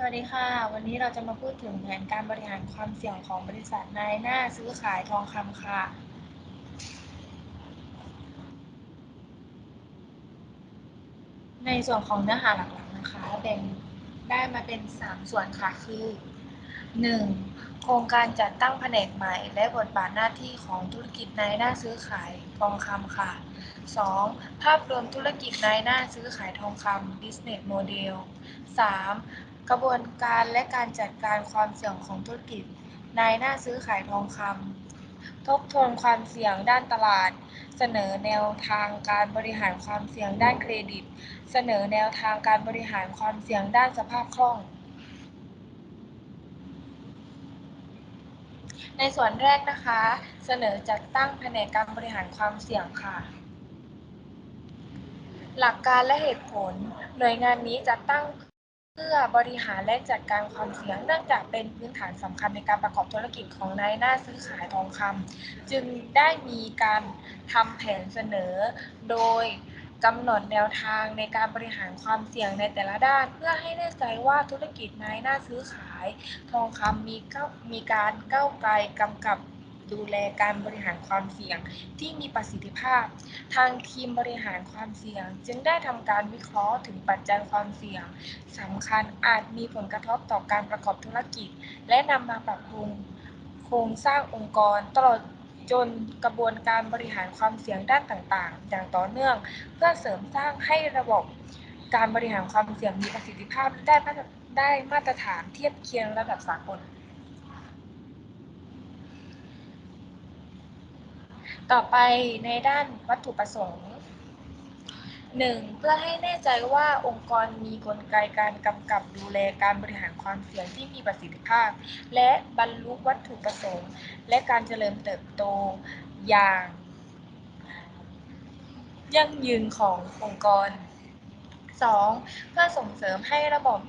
สวัสดีค่ะ วันนี้เราจะมาพูดถึงแผนการบริหารความเสี่ยงของบริษัทนายหน้าซื้อขายทองคำค่ะ ในส่วนของเนื้อหาหลักๆนะคะแบ่งได้มาเป็น 3 ส่วนค่ะ คือ 1. โครงการจัดตั้งแผนกใหม่ และบทบาทหน้าที่ของธุรกิจนายหน้าซื้อขายทองคำค่ะ 2. ภาพรวมธุรกิจนายหน้าซื้อขายทองคำ business model 3. กระบวนการและการจัดการความเสี่ยงของธุรกิจ นายหน้าซื้อขายทองคำทบทวนความเสี่ยงด้านตลาด เสนอแนวทางการบริหารความเสี่ยงด้านเครดิต เสนอแนวทางการบริหารความเสี่ยงด้านสภาพคล่อง ในส่วนแรกนะคะ เสนอจัดตั้งแผนกการบริหารความเสี่ยงค่ะหลักการและเหตุผล หน่วยงานนี้จะตั้ง พื่อบริหารและจัดการความเสี่ยงเนื่องจากเป็นพื้นฐานสำคัญในการประกอบธุรกิจของนายหน้าซื้อขายทองคำจึงได้มีการทำแผนเสนอ โดยกำหนดแนวทางในการบริหารความเสี่ยงในแต่ละด้าน เพื่อให้แน่ใจว่าธุรกิจนายหน้าซื้อขาย ทองคำมีก้ามีการก้าวไกลกำกับ ดูแลการบริหารความเสี่ยงที่มีประสิทธิภาพ ทางทีมบริหารความเสี่ยง จึงได้ทำการวิเคราะห์ถึงปัจจัยความเสี่ยงสำคัญอาจมีผลกระทบต่อการประกอบธุรกิจ และนำมาปรับปรุงโครงสร้างองค์กรตลอดจนกระบวนการบริหารความเสี่ยงด้านต่างๆ อย่างต่อเนื่อง เพื่อเสริมสร้างให้ระบบการบริหารความเสี่ยงมีประสิทธิภาพได้มาตรได้มาตรฐานเทียบเคียงระดับสากล ต่อไปในด้านวัตถุประสงค์ 1. เพื่อให้แน่ใจว่าองค์กรมีกลไกการกำกับดูแลการบริหารความเสี่ยงที่มีประสิทธิภาพ และบรรลุวัตถุประสงค์ และการเจริญเติบโตอย่าง ยั่งยืนขององค์กร 2. เพื่อส่งเสริมให้ระบบ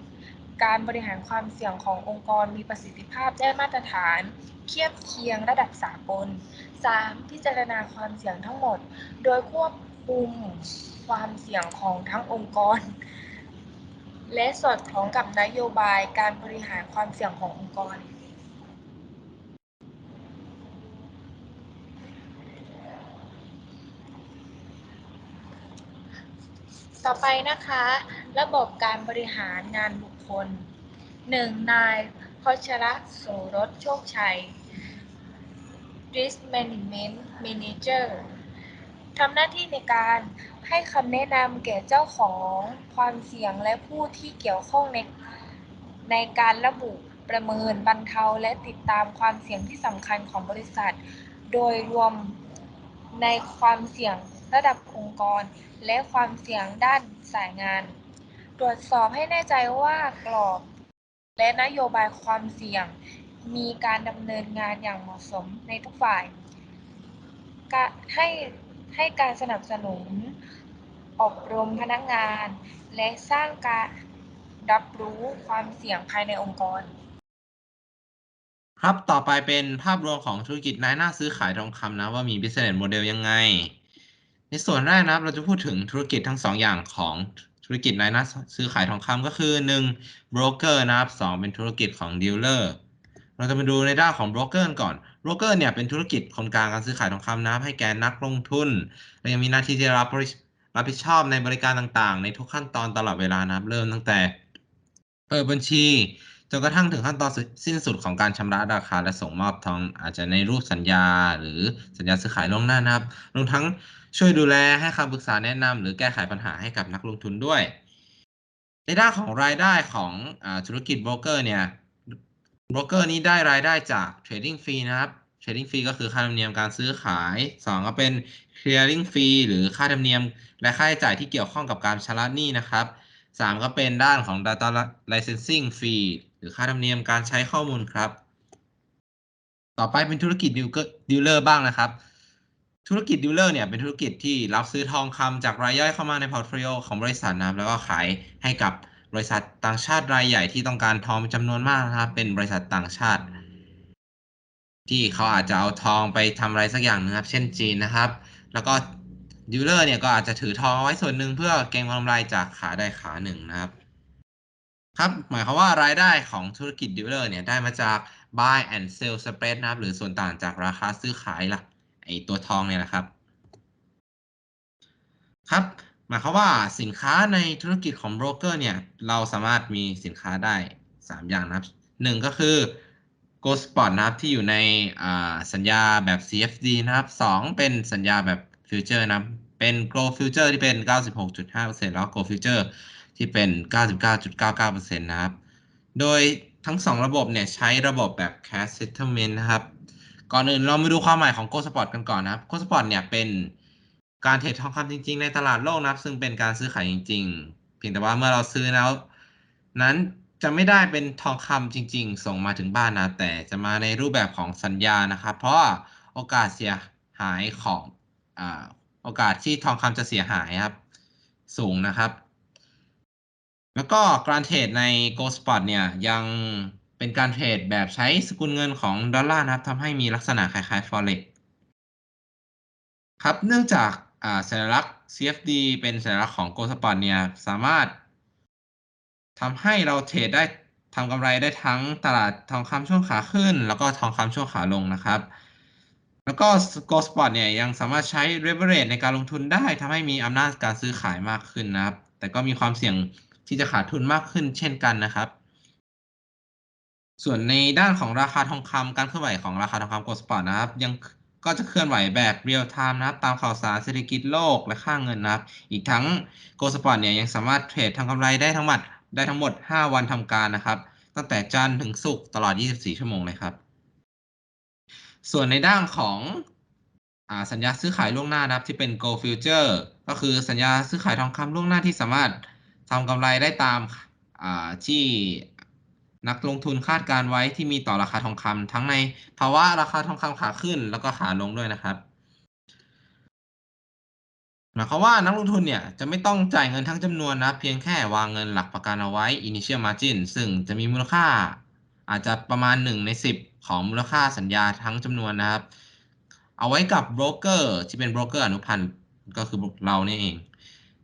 การบริหารความเสี่ยงขององค์กรมีประสิทธิภาพได้มาตรฐาน เทียบเคียงระดับสากล 3. พิจารณาความเสี่ยงทั้งหมด โดยควบคุมความเสี่ยงของทั้งองค์กร และสอดคล้องกับนโยบายการบริหารความเสี่ยงขององค์กร ต่อไปนะคะ ระบบการบริหารงานบุคคล 1. นายพชรโสรสโชคชัย Risk Management Manager ทำหน้าที่ในการให้คำแนะนำแก่เจ้าของความเสี่ยงและผู้ที่เกี่ยวข้องในในการระบุประเมินบรรเทาและติดตามความเสี่ยงที่สำคัญของบริษัท โดยรวมในความเสี่ยงระดับองค์กร และความเสี่ยงด้านสายงาน ตรวจสอบให้แน่ใจว่ากรอบ และนโยบายความเสี่ยง มีการดำเนินงานอย่างเหมาะสมในทุกฝ่ายให้ให้การสนับสนุน อบรมพนักงาน และสร้างการรับรู้ความเสี่ยงภายในองค์กร ครับต่อไปเป็นภาพรวมของธุรกิจนายหน้าซื้อขายทองคำนะว่ามี business model ยังไง ในส่วนแรกนะครับเราจะพูดถึงธุรกิจทั้งสองอย่างของธุรกิจนายหน้าซื้อขายทองคำก็คือ 1. broker นะครับสองเป็นธุรกิจของ dealer เราจะมาดูในด้านของ broker ก่อน broker เนี่ยเป็นธุรกิจคนกลางการซื้อขายทองคำนะให้แก่นักลงทุน และยังมีหน้าที่ที่รับรับผิดชอบในบริการต่างๆ ในทุกขั้นตอนตลอดเวลานะครับ เริ่มตั้งแต่เปิดบัญชีจนกระทั่งถึงขั้นตอนสิ้นสุดของการชำระราคาและส่งมอบทองอาจจะในรูปสัญญา หรือสัญญาซื้อขายล่วงหน้านะครับรวมทั้งช่วยดูแลให้คำปรึกษาแนะนำหรือแก้ไขปัญหาให้กับนักลงทุนด้วย ในด้านของรายได้ของอธุรกิจโบรกเกอร์เนี่ย โบรกเกอร์นี้ได้รายได้จากเทรดดิ้งฟรีนะครับเทรดดิ้งฟรีก็คือค่าธรรมเนียมการซื้อขาย 2 ก็เป็น clearing fee หรือค่าธรรมเนียม และค่าใช้จ่ายที่เกี่ยวข้องกับการชำระหนี้นะครับ 3 ก็เป็นด้านของ data licensing fee หรือค่าธรรมเนียมการใช้ข้อมูลครับ ต่อไปเป็นธุรกิจดีลเลอร์บ้างนะครับ ธุรกิจดีลเลอร์เนี่ยเป็นธุรกิจที่รับซื้อทองคำจากรายย่อยเข้ามาในพอร์ตโฟลิโอของบริษัทนะแล้วก็ขายให้กับ บริษัทต่างชาติรายใหญ่ที่ต้องการทองจำนวนมากนะครับ เป็นบริษัทต่างชาติ ที่เขาอาจจะเอาทองไปทำอะไรสักอย่างนะครับ เช่นจีนนะครับ แล้วก็ดีลเลอร์เนี่ยก็อาจจะถือทองไว้ส่วนหนึ่งเพื่อเก็งกำไรจากขาใดขาหนึ่งนะครับ ครับหมายความว่ารายได้ของธุรกิจดีลเลอร์เนี่ยได้มาจาก buy and sell spread นะครับ หรือส่วนต่างจากราคาซื้อขายละไอตัวทองเนี่ยนะครับ ครับ หมายความว่าสินค้าในธุรกิจของโบรกเกอร์เนี่ย เราสามารถมีสินค้าได้ 3 อย่างนะครับหนึ่งก็คือ Go Spot นะครับที่อยู่ในสัญญาแบบ CFD นะครับสองเป็นสัญญาแบบ Future นะครับ เป็น Go Future ที่เป็น 96.5%แล้วก็ Go Future ที่เป็น 99.99%นะครับ โดยทั้ง 2 ระบบเนี่ย ใช้ระบบแบบ Cash Settlement นะครับ ก่อนอื่นเรามาดูความหมายของ Go Spot กันก่อนนะครับ Go Spot เนี่ยเป็น การเทรดทองคำจริง ๆ ในตลาดโลกนะครับ ซึ่งเป็นการซื้อขายจริง ๆ เพียงแต่ว่าเมื่อเราซื้อแล้ว นั้นจะไม่ได้เป็นทองคำจริง ๆ ส่งมาถึงบ้านนะ แต่จะมาในรูปแบบของสัญญานะครับ เพราะโอกาสเสียหายของอ่าโอกาสที่ทองคำจะเสียหายครับ สูงนะครับ แล้วก็การเทรดใน Go Spot เนี่ยยังเป็นการเทรดแบบใช้สกุลเงินของดอลลาร์นะครับทำให้มีลักษณะคล้ายๆ Forex ครับ เนื่องจาก สัญลักษณ์ CFD เป็นสัญลักษณ์ของ Go Spot เนี่ยสามารถทำให้เราเทรดได้ทำกำไรได้ทั้งตลาดทองคำช่วงขาขึ้น แล้วก็ทองคำช่วงขาลงนะครับ แล้วก็ Go Spot เนี่ยยังสามารถใช้ leverage ในการลงทุนได้ทำให้มีอำนาจการซื้อขายมากขึ้นนะครับ แต่ก็มีความเสี่ยงที่จะขาดทุนมากขึ้นเช่นกันนะครับ ส่วนในด้านของราคาทองคำการเคลื่อนไหวของราคาทองคำ Go Spot นะครับยัง ก็จะเคลื่อนไหวแบบ real time นะครับ ตามข่าวสารเศรษฐกิจโลกและค่าเงินนะครับ อีกทั้ง Go Spot เนี่ยยังสามารถเทรดทำกำไรได้ทั้งหมดได้ทั้งหมด 5 วันทำการนะครับ ตั้งแต่จันทร์ถึงศุกร์ตลอด 24 ชั่วโมงเลยครับ ส่วนในด้านของอสัญญาซื้อขายล่วงหน้านะครับ ที่เป็น Go Future ก็คือสัญญาซื้อขายทองคำล่วงหน้าที่สามารถทำกำไรได้ตามที่ นักลงทุนคาดการไว้ที่มีต่อราคาทองคำทั้งในภาวะราคาทองคำขาขึ้นแล้วก็ขาลงด้วยนะครับหมายความว่านักลงทุนเนี่ยจะไม่ต้องจ่ายเงินทั้งจำนวนนะเพียงแค่วางเงินหลักประกันเอาไว้ initial margin ซึ่งจะมีมูลค่าอาจจะประมาณ 1 ใน 10 ของมูลค่าสัญญาทั้งจำนวนนะครับ เอาไว้กับโบรกเกอร์ที่เป็นโบรกเกอร์อนุพันธ์ก็คือเราเนี่ยเอง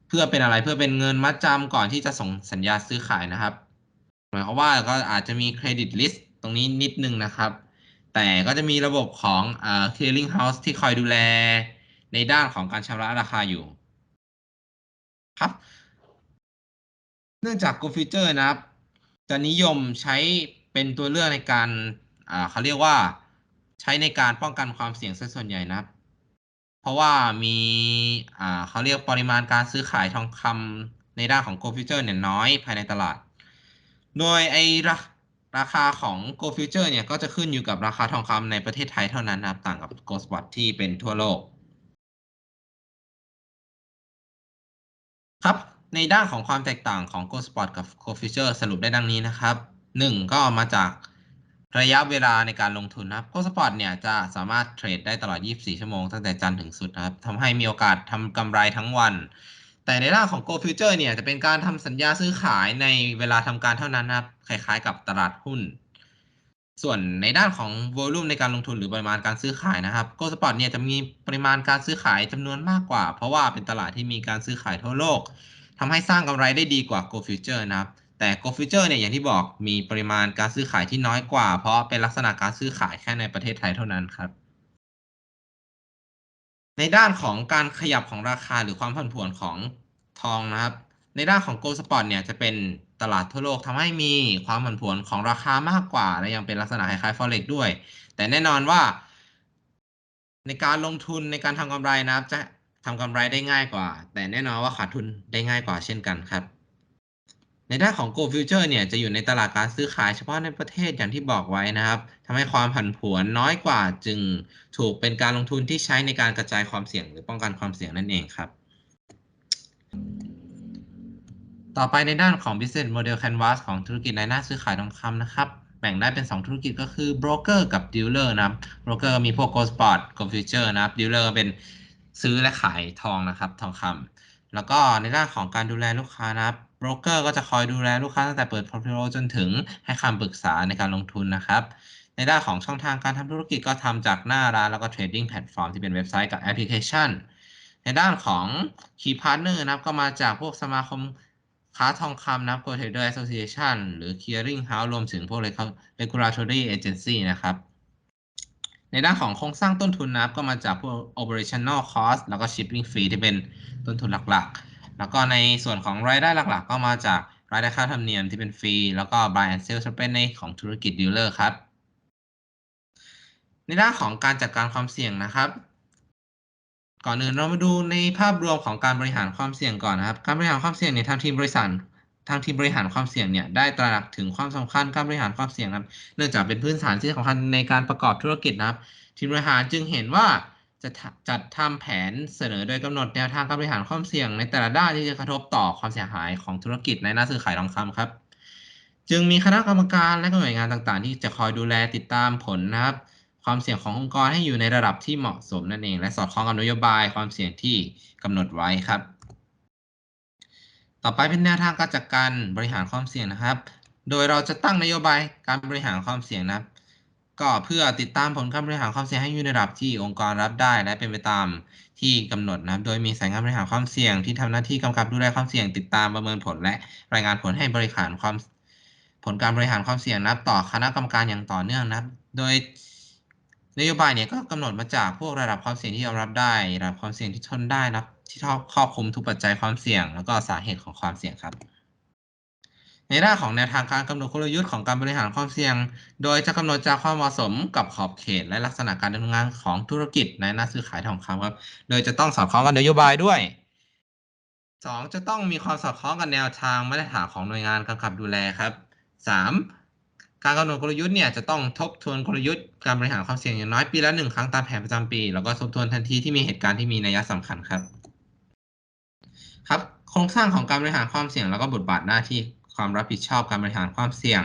เพื่อเป็นอะไรเพื่อเป็นเงินมัดจำก่อนที่จะส่งสัญญาซื้อขายนะครับ มายความว่าก็อาจจะมีเครดิตลิสต์ตรงนี้นิดนึงนะครับ แต่ก็จะมีระบบของอ่า clearing house ที่คอยดูแลในด้านของการชำระราคาอยู่ครับ เนื่องจาก Go Future นะครับ จะนิยมใช้เป็นตัวเลือกในการเขาเรียกว่าใช้ในการป้องกันความเสี่ยงซะส่วนใหญ่นะครับ เพราะว่ามีเขาเรียกปริมาณการซื้อขายทองคำในด้านของ Go Future เนี่ยน้อยภายในตลาด โดยไอราราคาของ Go Future เนี่ยก็จะขึ้นอยู่กับราคาทองคำในประเทศไทยเท่านั้นนะครับ ต่างกับ Go Spot ที่เป็นทั่วโลก ครับในด้านของความแตกต่างของ Go Spot กับ Go Future สรุปได้ดังนี้นะครับ 1 ก็มาจากระยะเวลาในการลงทุนนะครับ Go Spot เนี่ยจะสามารถเทรดได้ตลอด 24 ชั่วโมงตั้งแต่จันทร์ถึงศุกร์นะครับทำให้มีโอกาสทำกำไรทั้งวัน แต่ในด้านของ Go Future เนี่ยจะเป็นการทำสัญญาซื้อขายในเวลาทำการเท่านั้นนะครับคล้ายๆ กับตลาดหุ้น ส่วนในด้านของ volume ในการลงทุนหรือปริมาณการซื้อขายนะครับ Go Spot เนี่ยจะมีปริมาณการซื้อขายจำนวนมากกว่า เพราะว่าเป็นตลาดที่มีการซื้อขายทั่วโลกทำให้สร้างกำไรได้ดีกว่า Go Future นะครับแต่ Go Future เนี่ยอย่างที่บอกมีปริมาณการซื้อขายที่น้อยกว่า เพราะเป็นลักษณะการซื้อขายแค่ในประเทศไทยเท่านั้นครับ ในด้านของการขยับของราคาหรือความผันผวนของทองนะครับ ในด้านของโกลสปอร์ตเนี่ยจะเป็นตลาดทั่วโลกทำให้มีความผันผวนของราคามากกว่า และยังเป็นลักษณะคล้ายๆ Forex ด้วย แต่แน่นอนว่า ในการลงทุนในการทำกำไรนะครับ จะทำกำไรได้ง่ายกว่า แต่แน่นอนว่าขาดทุนได้ง่ายกว่าเช่นกันครับ ในด้านของ Go Future เนี่ยจะอยู่ในตลาดการซื้อขายเฉพาะในประเทศอย่างที่บอกไว้นะครับทำให้ความผันผวนน้อยกว่าจึงถูกเป็นการลงทุนที่ใช้ในการกระจายความเสี่ยง หรือป้องกันความเสี่ยงนั่นเองครับ ต่อไปในด้านของ business model canvas ของธุรกิจในหน้าซื้อขายทองคำนะครับแบ่งได้เป็น 2 ธุรกิจก็คือ broker กับ dealer นะครับ broker มีพวก gold spot gold future นะครับ dealer เป็นซื้อและขายทองนะครับ ทองคำแล้วก็ในด้านของการดูแลลูกค้านะครับ broker ก็จะคอยดูแลลูกค้าตั้งแต่เปิด portfolio จนถึงให้คำปรึกษาในการลงทุนนะครับ ในด้านของช่องทางการทำธุรกิจก็ทำจากหน้าร้านแล้วก็ trading platform ที่เป็นเว็บไซต์กับแอปพลิเคชัน ในด้านของ Key Partner นะครับก็มาจากพวกสมาคมค้าทองคำนะครับ Go Trader Association หรือ Clearing House รวมถึงพวก Regulatory Agency นะครับในด้านของโครงสร้างต้นทุนนะครับก็มาจากพวก operational cost แล้วก็ shipping fee ที่เป็นต้นทุนหลักๆ แล้วก็ในส่วนของรายได้หลักๆ ก็มาจากรายได้ค่าธรรมเนียมที่เป็นฟรี แล้วก็ buy and sell spread ในของธุรกิจดีลเลอร์ครับ ในด้านของการจัดการความเสี่ยงนะครับ ก่อนอื่นเรามาดูในภาพรวมของการบริหารความเสี่ยงก่อนนะครับ การบริหารความเสี่ยงเนี่ยทางทีมบริษัททางทีมบริหารความเสี่ยงเนี่ยได้ตระหนักถึงความสำคัญการบริหารความเสี่ยงครับ เนื่องจากเป็นพื้นฐานที่สำคัญในการประกอบธุรกิจนะครับ ทีมบริหารจึงเห็นว่า จะจัดทำแผนเสนอโดยกำหนดแนวทางการบริหารความเสี่ยงในแต่ละด้านที่จะกระทบต่อความเสียหายของธุรกิจในหน้าซื้อขายทองคำครับ จึงมีคณะกรรมการและหน่วยงานต่างๆ ที่จะคอยดูแลติดตามผลนะครับ ความเสี่ยงขององค์กรให้อยู่ในระดับที่เหมาะสมนั่นเอง และสอดคล้องกับนโยบายความเสี่ยงที่กำหนดไว้ครับ ต่อไปเป็นแนวทางการจัดการบริหารความเสี่ยงนะครับ โดยเราจะตั้งนโยบายการบริหารความเสี่ยงนะครับ ก็เพื่อติดตามผลการบริหารความเสี่ยงให้อยู่ในระดับที่องค์กรรับได้ และเป็นไปตามที่กำหนดนะครับ โดยมีสายงานบริหารความเสี่ยงที่ทำหน้าที่กำกับดูแลความเสี่ยงติดตามประเมินผล และรายงานผลให้บริหารความผลการบริหารความเสี่ยงนับต่อคณะกรรมการอย่างต่อเนื่องนะครับ โดยนโยบายเนี่ยก็กำหนดมาจากพวกระดับความเสี่ยงที่ยอมรับได้ ระดับความเสี่ยงที่ทนได้นะที่ครอบคลุมทุกปัจจัยความเสี่ยง แล้วก็สาเหตุของความเสี่ยงครับ ในด้านของแนวทางการกำหนดกลยุทธ์ของการบริหารความเสี่ยง โดยจะกำหนดจากความเหมาะสมกับขอบเขต และลักษณะการดำเนินงานของธุรกิจในหน้าซื้อขายทองคำครับ โดยจะต้องสอดคล้องกับนโยบายด้วยสองจะต้องมีความสอดคล้องกับแนวทางมาตรฐานของหน่วยงานกำกับดูแลครับสามการกำหนดกลยุทธ์เนี่ยจะต้องทบทวนกลยุทธ์การบริหารความเสี่ยงอย่างน้อยปีละหนึ่งครั้งตามแผนประจำปี แล้วก็ทบทวนทันทีที่มีเหตุการณ์ที่มีนัยสำคัญครับ ครับ โครงสร้างของการบริหารความเสี่ยงแล้วก็บทบาทหน้าที่ ความรับผิดชอบการบริหารความเสี่ยง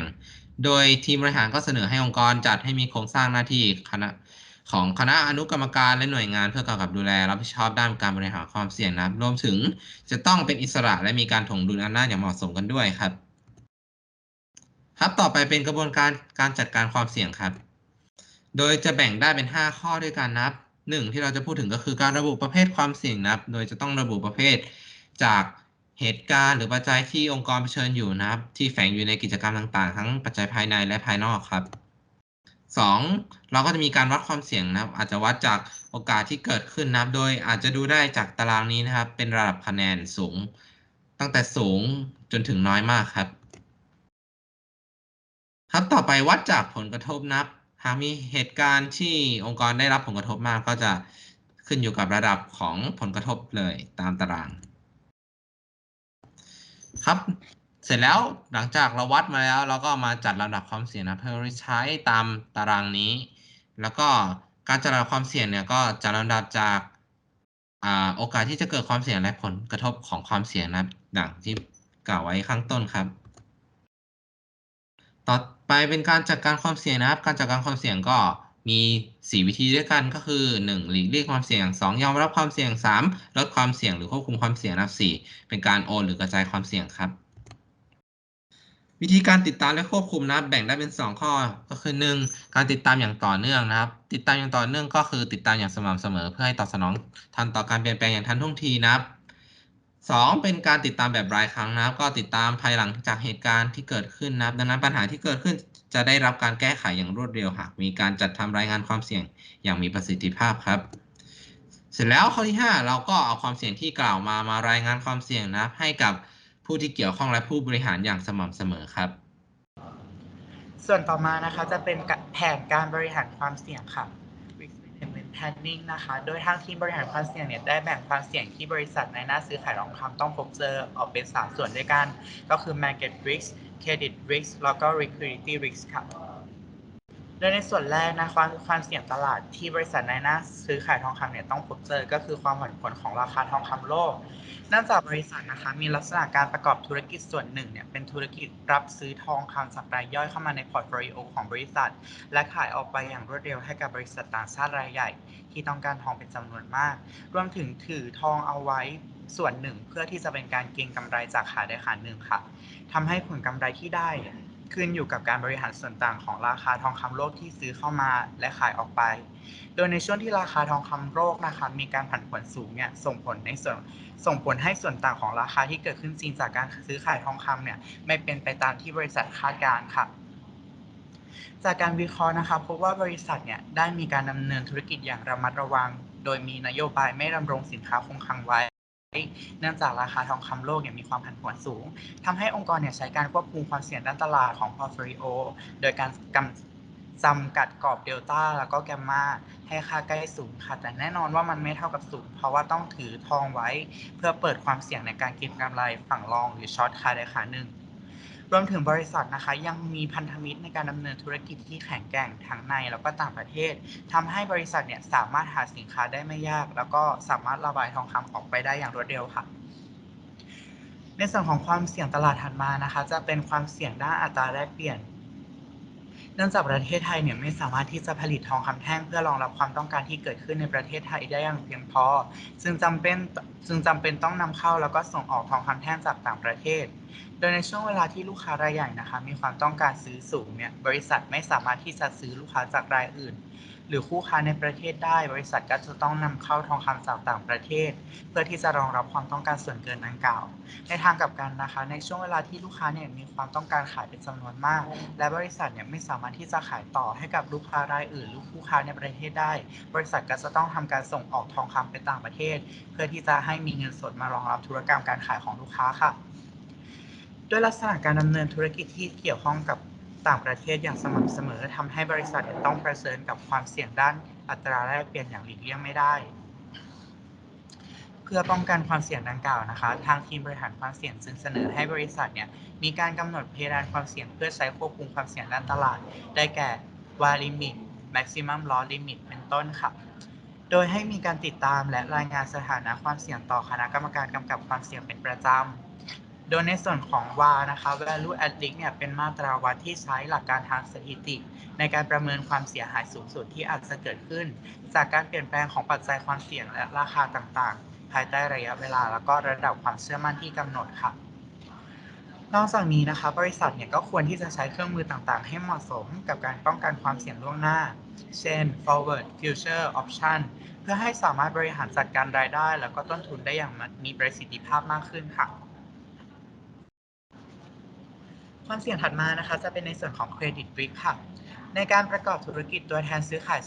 โดยทีมบริหารก็เสนอให้องค์กรจัดให้มีโครงสร้างหน้าที่คณะของคณะอนุกรรมการและหน่วยงานเพื่อกำกับดูแล รับผิดชอบด้านการบริหารความเสี่ยงนะครับรวมถึงจะต้องเป็นอิสระและมีการถ่วงดุลอำนาจอย่างเหมาะสมกันด้วยครับ ครับต่อไปเป็นกระบวนการการจัดการความเสี่ยงครับ โดยจะแบ่งได้เป็น 5 ข้อด้วยกันนะครับหนึ่งที่เราจะพูดถึงก็คือการระบุประเภทความเสี่ยงนะครับ โดยจะต้องระบุประเภทจาก เหตุการณ์หรือปัจจัยที่องค์กรเผชิญอยู่นะครับ ที่แฝงอยู่ในกิจกรรมต่าง ๆ ทั้งปัจจัยภายในและภายนอกครับ 2. เราก็จะมีการวัดความเสี่ยงนะครับ อาจจะวัดจากโอกาสที่เกิดขึ้นนะครับ โดยอาจจะดูได้จากตารางนี้นะครับ เป็นระดับคะแนนสูง ตั้งแต่สูงจนถึงน้อยมากครับ ครับต่อไปวัดจากผลกระทบนับหากมีเหตุการณ์ที่องค์กรได้รับผลกระทบมากก็จะขึ้นอยู่กับระดับของผลกระทบเลยตามตาราง ครับ เสร็จแล้วหลังจากเราวัดมาแล้ว เราก็มาจัดลำดับความเสี่ยงนะเพื่อใช้ตามตารางนี้ แล้วก็การจัดลำดับความเสี่ยงเนี่ยก็จัดลำดับจากอโอกาสที่จะเกิดความเสี่ยงและผลกระทบของความเสี่ยงนะดังที่กล่าวไว้ข้างต้นครับ ต่อไปเป็นการจัดการความเสี่ยงนะครับ การจัดการความเสี่ยงก็ มี 4 วิธีด้วยกันก็คือ 1. หลีกเลี่ยงความเสี่ยง 2. ยอมรับความเสี่ยง 3. ลดความเสี่ยงหรือควบคุมความเสี่ยงนะ 4. เป็นการโอนหรือกระจายความเสี่ยงครับ วิธีการติดตามและควบคุมนะแบ่งได้เป็น 2 ข้อก็คือ 1. การติดตามอย่างต่อเนื่องนะครับ ติดตามอย่างต่อเนื่องก็คือติดตามอย่างสม่ำเสมอ เพื่อให้ตอบสนองทันต่อการเปลี่ยนแปลงอย่างทันท่วงทีนะครับสองเป็นการติดตามแบบรายครั้งนะครับ ก็ติดตามภายหลังจากเหตุการณ์ที่เกิดขึ้นนะครับ ดังนั้นปัญหาที่เกิดขึ้น จะได้รับการแก้ไขอย่างรวดเร็วหากมีการจัดทำรายงานความเสี่ยงอย่างมีประสิทธิภาพครับ เสร็จแล้วข้อที่ 5 เราก็เอาความเสี่ยงที่กล่าวมามารายงานความเสี่ยงนับให้กับผู้ที่เกี่ยวข้องและผู้บริหารอย่างสม่ำเสมอครับ ส่วนต่อมานะคะจะเป็นแผนการบริหารความเสี่ยงค่ะ planning นะคะ โดยทางทีมบริหารความเสี่ยงเนี่ยได้แบ่งความเสี่ยงที่บริษัทในหน้าซื้อขายทองคำต้องพบเจอออกเป็น 3 ส่วนด้วยกัน ก็คือ Market Risk Credit Risk แล้วก็ Liquidity Risk ค่ะ โดยในส่วนแรกนะความความเสี่ยงตลาดที่บริษัทในหน้าซื้อขายทองคำเนี่ยต้องพบเจอก็คือความผันผวนของราคาทองคำโลกเนื่องจากบริษัทนะคะมีลักษณะการประกอบธุรกิจส่วนหนึ่งเนี่ยเป็นธุรกิจรับซื้อทองคำจากรายย่อยเข้ามาในพอร์ตโฟลิโอของบริษัท และขายออกไปอย่างรวดเร็วให้กับบริษัทต่างชาติรายใหญ่ ที่ต้องการทองเป็นจำนวนมาก รวมถึงถือทองเอาไว้ส่วนหนึ่งเพื่อที่จะเป็นการเก็งกำไรจากขาใดขาหนึ่งค่ะทำให้ผลกำไรที่ได้ ขึ้นอยู่กับการบริหารส่วนต่างของราคาทองคำโลกที่ซื้อเข้ามาและขายออกไป โดยในช่วงที่ราคาทองคำโลกนะคะมีการผันผวนสูงเนี่ยส่งผลในส่วนส่งผลให้ส่วนต่างของราคาที่เกิดขึ้นจริงจากการซื้อขายทองคำเนี่ยไม่เป็นไปตามที่บริษัทคาดการ์ค่ะจากการวิเคราะห์นะคะพบว่าบริษัทเนี่ยได้มีการดำเนินธุรกิจอย่างระมัดระวัง โดยมีนโยบายไม่ดำรงสินค้าคงคลังไว้ เนื่องจากราคาทองคำโลกเนี่ยมีความผันผวนสูงทำให้องค์กรเนี่ยใช้การควบคุมความเสี่ยงด้านตลาดของพอร์ตโฟลิโอโดยการกำจำกัดกรอบเดลต้าแล้วก็แกมมาให้ค่าใกล้ศูนย์ค่ะ แต่แน่นอนว่ามันไม่เท่ากับศูนย์เพราะว่าต้องถือทองไว้ เพื่อเปิดความเสี่ยงในการเก็งกำไรฝั่งรองหรือช็อตขาใดขาหนึ่ง รวมถึงบริษัทนะคะ ยังมีพันธมิตรในการดำเนินธุรกิจที่แข็งแกร่งทั้งในแล้วก็ต่างประเทศทำให้บริษัทเนี่ยสามารถหาสินค้าได้ไม่ยาก แล้วก็สามารถระบายทองคำออกไปได้อย่างรวดเร็วค่ะในส่วนของความเสี่ยงตลาดถัดมานะคะ จะเป็นความเสี่ยงด้านอัตราแลกเปลี่ยน เนื่องจากประเทศไทยเนี่ยไม่สามารถที่จะผลิตทองคำแท่ง เพื่อรองรับความต้องการที่เกิดขึ้นในประเทศไทยได้อย่างเพียงพอ ซึ่งจำเป็นจึงจำเป็นต้องนำเข้าแล้วก็ส่งออกทองคำแท่งจากต่างประเทศ โดยในช่วงเวลาที่ลูกค้ารายใหญ่นะคะ มีความต้องการซื้อสูงเนี่ยบริษัทไม่สามารถที่จะซื้อลูกค้าจากรายอื่น หรือคู่ค้าในประเทศได้ บริษัทก็จะต้องนำเข้าทองคำจากต่างประเทศ เพื่อที่จะรองรับความต้องการส่วนเกินดังกล่าว ในทางกลับกันนะคะ ในช่วงเวลาที่ลูกค้าเนี่ยมีความต้องการขายเป็นจำนวนมาก และบริษัทเนี่ยไม่สามารถที่จะขายต่อให้กับลูกค้ารายอื่น หรือคู่ค้าในประเทศได้ บริษัทก็จะต้องทำการส่งออกทองคำไปต่างประเทศ เพื่อที่จะให้มีเงินสดมารองรับธุรกรรมการขายของลูกค้าค่ะด้วยลักษณะการดำเนินธุรกิจที่เกี่ยวข้องกับ ต่างประเทศอย่างสม่ำเสมอทำให้บริษัทต้องเผชิญกับความเสี่ยงด้านอัตราแลกเปลี่ยนอย่างหลีกเลี่ยงไม่ได้ เพื่อป้องกันความเสี่ยงดังกล่าวนะคะ ทางทีมบริหารความเสี่ยงจึงเสนอให้บริษัทเนี่ยมีการกำหนดเพดานความเสี่ยงเพื่อใช้ควบคุมความเสี่ยงด้านตลาด ได้แก่ VAR limit maximum loss limit เป็นต้นค่ะโดยให้มีการติดตามและรายงานสถานะความเสี่ยงต่อคณะกรรมการกำกับความเสี่ยงเป็นประจำ โดยในส่วนของ VAR นะคะ Value at Risk เนี่ยเป็นมาตราวัดที่ใช้หลักการทางสถิติ ในการประเมินความเสียหายสูงสุดที่อาจจะเกิดขึ้น จากการเปลี่ยนแปลงของปัจจัยความเสี่ยงและราคาต่างๆ ภายใต้ระยะเวลา แล้วก็ระดับความเชื่อมั่นที่กำหนดค่ะ นอกจากนี้นะคะ บริษัทเนี่ยก็ควรที่จะใช้เครื่องมือต่างๆ ให้เหมาะสมกับการป้องกันความเสี่ยงล่วงหน้า เช่น forward future option เพื่อให้สามารถบริหารจัดการรายได้ แล้วก็ต้นทุนได้อย่างมีประสิทธิภาพมากขึ้นค่ะ ความเสี่ยงถัดมานะคะ จะเป็นในส่วนของ Credit Risk ค่ะ ในการประกอบธุรกิจตัวแทนซื้อขาย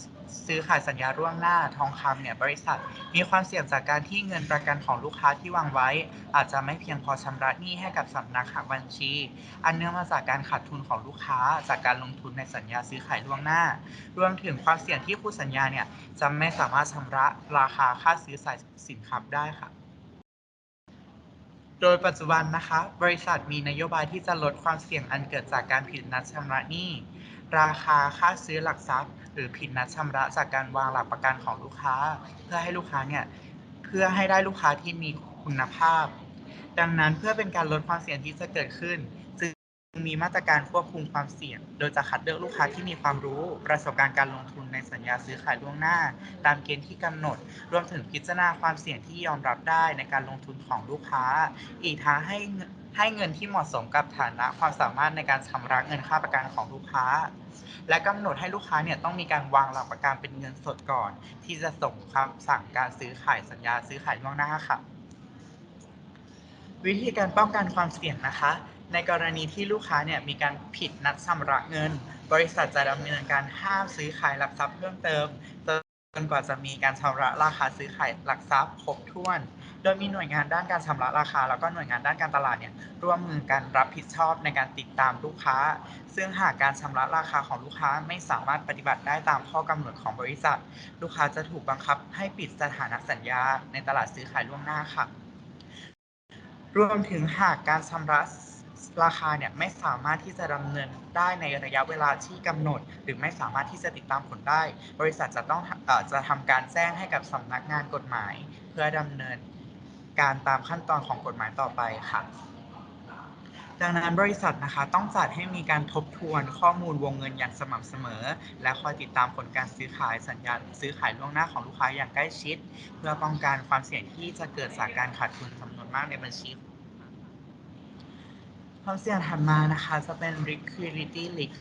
ซื้อขายสัญญาร่วงหน้าทองคำเนี่ยบริษัท มีความเสี่ยงจากการที่เงินประกันของลูกค้าที่วางไว้ อาจจะไม่เพียงพอชำระหนี้ให้กับสำนักหักบัญชี อันเนื่องมาจากการขาดทุนของลูกค้า จากการลงทุนในสัญญาซื้อขายล่วงหน้า รวมถึงความเสี่ยงที่คู่สัญญาเนี่ยจะไม่สามารถชำระราคาค่าซื้อขายสินค้าได้ค่ะ โดยปัจจุบันนะคะ บริษัทมีนโยบายที่จะลดความเสี่ยงอันเกิดจากการผิดนัดชำระหนี้ ราคาค่าซื้อหลักทรัพย์ หรือผิดนัดชำระจากการวางหลักประกันของลูกค้า เพื่อให้ลูกค้าเนี่ยเพื่อให้ได้ลูกค้าที่มีคุณภาพ ดังนั้นเพื่อเป็นการลดความเสี่ยงที่จะเกิดขึ้น มีมาตรการควบคุมความเสี่ยง โดยจะคัดเลือกลูกค้าที่มีความรู้ ประสบการณ์การลงทุนในสัญญาซื้อขายล่วงหน้า ตามเกณฑ์ที่กำหนด รวมถึงพิจารณาความเสี่ยงที่ยอมรับได้ในการลงทุนของลูกค้า อีกทั้งให้ให้เงินที่เหมาะสมกับฐานะความสามารถในการชำระเงินค่าประกันของลูกค้า และกำหนดให้ลูกค้าเนี่ยต้องมีการวางหลักประกันเป็นเงินสดก่อน ที่จะส่งคำสั่งการซื้อขายสัญญาซื้อขายล่วงหน้าค่ะ วิธีการป้องกันความเสี่ยงนะคะ ในกรณีที่ลูกค้าเนี่ยมีการผิดนัดชำระเงิน บริษัทจะดำเนินการห้ามซื้อขายหลักทรัพย์เพิ่มเติมจนกว่าจะมีการชำระราคาซื้อขายหลักทรัพย์ครบถ้วน โดยมีหน่วยงานด้านการชำระราคา แล้วก็หน่วยงานด้านการตลาดเนี่ยร่วมมือกันรับผิดชอบในการติดตามลูกค้า ซึ่งหากการชำระราคาของลูกค้าไม่สามารถปฏิบัติได้ตามข้อกำหนดของบริษัท ลูกค้าจะถูกบังคับให้ปิดสถานะสัญญาในตลาดซื้อขายล่วงหน้าค่ะ รวมถึงหากการชำระ ราคาเนี่ยไม่สามารถที่จะดำเนินได้ในระยะเวลาที่กำหนด หรือไม่สามารถที่จะติดตามผลได้ บริษัทจะต้องอจะทำการแจ้งให้กับสำนักงานกฎหมาย เพื่อดำเนินการตามขั้นตอนของกฎหมายต่อไปค่ะดังนั้นบริษัทนะคะต้องจัดให้มีการทบทวนข้อมูลวงเงินอย่างสม่ำเสมอ และคอยติดตามผลการซื้อขายสัญญาซื้อขายล่วงหน้าของลูกค้าอย่างใกล้ชิด เพื่อป้องกันความเสี่ยงที่จะเกิดจากการขาดทุนจำนวนมากในบัญชี ความเสี่ยงถัดมานะคะจะเป็น liquidity risk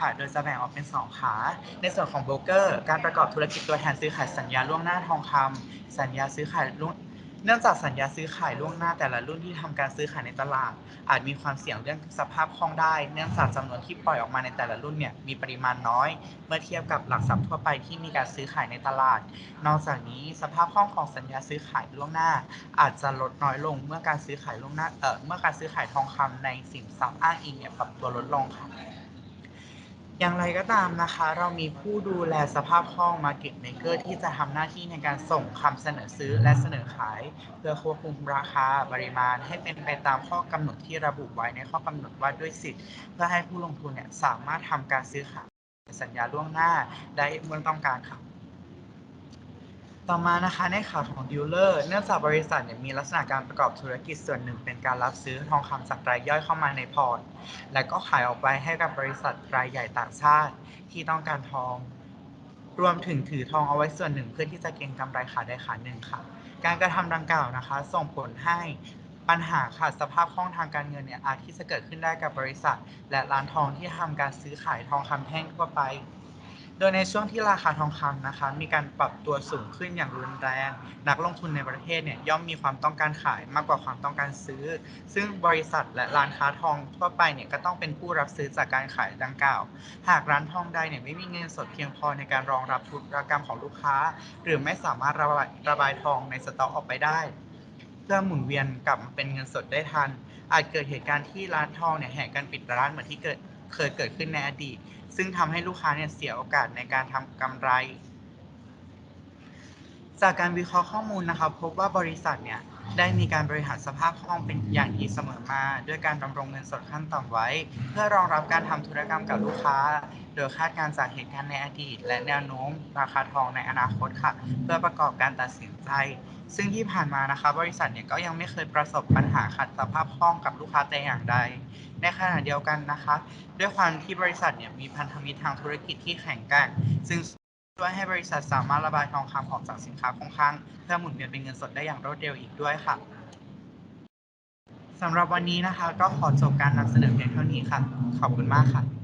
ค่ะ โดยจะแบ่งออกเป็น 2 ขา ในส่วนของโบรกเกอร์ การประกอบธุรกิจตัวแทนซื้อขายสัญญาล่วงหน้าทองคำสัญญาซื้อขายล่วง เนื่องจากสัญญาซื้อขายล่วงหน้าแต่ละรุ่นที่ทำการซื้อขายในตลาด อาจมีความเสี่ยงเรื่องสภาพคล่องได้ เนื่องจากจำนวนที่ปล่อยออกมาในแต่ละรุ่นเนี่ยมีปริมาณน้อย เมื่อเทียบกับหลักทรัพย์ทั่วไปที่มีการซื้อขายในตลาด นอกจากนี้สภาพคล่องของสัญญาซื้อขายล่วงหน้า อาจจะลดน้อยลงเมื่อการซื้อขายล่วงหน้าเอ่อเมื่อการซื้อขายทองคำในสินทรัพย์อ้างอิงเนี่ยปรับตัวลดลงค่ะ อย่างไรก็ตามนะคะ เรามีผู้ดูแลสภาพคล่อง Market Maker ที่จะทำหน้าที่ในการส่งคำเสนอซื้อและเสนอขาย เพื่อควบคุมราคาปริมาณ ให้เป็นไปตามข้อกำหนดที่ระบุไว้ในข้อกำหนดว่าด้วยสิทธิ์เพื่อให้ผู้ลงทุนเนี่ยสามารถทำการซื้อขายสัญญาล่วงหน้าได้เมื่อต้องการค่ะ ต่อมานะคะในข่าวของดีลเลอร์เนื่องจากบริษัทเนี่ยมีลักษณะการประกอบธุรกิจส่วนหนึ่ง เป็นการรับซื้อทองคำจากรายย่อยเข้ามาในพอร์ต และก็ขายออกไปให้กับบริษัทรายใหญ่ต่างชาติที่ต้องการทอง รวมถึงถือทองเอาไว้ส่วนหนึ่ง เพื่อที่จะเก็งกำไรขาได้ขาหนึ่งค่ะ การกระทำดังกล่าวนะคะ ส่งผลให้ปัญหาขาดสภาพคล่องทางการเงินเนี่ยอาจที่จะเกิดขึ้นได้กับบริษัท และร้านทองที่ทำการซื้อขายทองคำแท่งทั่วไป โดยในช่วงที่ราคาทองคำนะคะ มีการปรับตัวสูงขึ้นอย่างรุนแรง นักลงทุนในประเทศเนี่ยย่อมมีความต้องการขายมากกว่าความต้องการซื้อ ซึ่งบริษัทและร้านค้าทองทั่วไปเนี่ยก็ต้องเป็นผู้รับซื้อจากการขายดังกล่าว หากร้านทองใดเนี่ยไม่มีเงินสดเพียงพอในการรองรับธุรกรรมของลูกค้า หรือไม่สามารถระบายระบายทองในสต็อกออกไปได้เพื่อหมุนเวียนกลับมาเป็นเงินสดได้ทัน อาจเกิดเหตุการณ์ที่ร้านทองเนี่ยแห่กันปิดร้านเหมือนที่เกิดเคยเกิดขึ้นในอดีต ซึ่งทำให้ลูกค้าเนี่ยเสียโอกาสในการทำกำไร จากการวิเคราะห์ข้อมูลนะครับ พบว่าบริษัทเนี่ยได้มีการบริหารสภาพคล่องเป็นอย่างดีเสมอมา ด้วยการดำรงเงินสดขั้นต่ำไว้ เพื่อรองรับการทำธุรกรรมกับลูกค้า โดยคาดการณ์จากเหตุการณ์ในอดีต และแนวโน้มราคาทองในอนาคตค่ะ เพื่อประกอบการตัดสินใจ ซึ่งที่ผ่านมานะคะ บริษัทเนี่ยก็ยังไม่เคยประสบปัญหาขัดสภาพคล่องกับลูกค้าแต่อย่างใด ในขณะเดียวกันนะคะ ด้วยความที่บริษัทเนี่ยมีพันธมิตรทางธุรกิจที่แข็งแกร่งซึ่งช่วยให้บริษัทสามารถระบายทองคำออกจากสินค้าคงคลังเพื่อหมุนเวียนเป็นเงินสดได้อย่างรวดเร็วอีกด้วยค่ะสำหรับวันนี้นะคะ ก็ขอจบการนำเสนอเพียงเท่านี้ค่ะ ขอบคุณมากค่ะ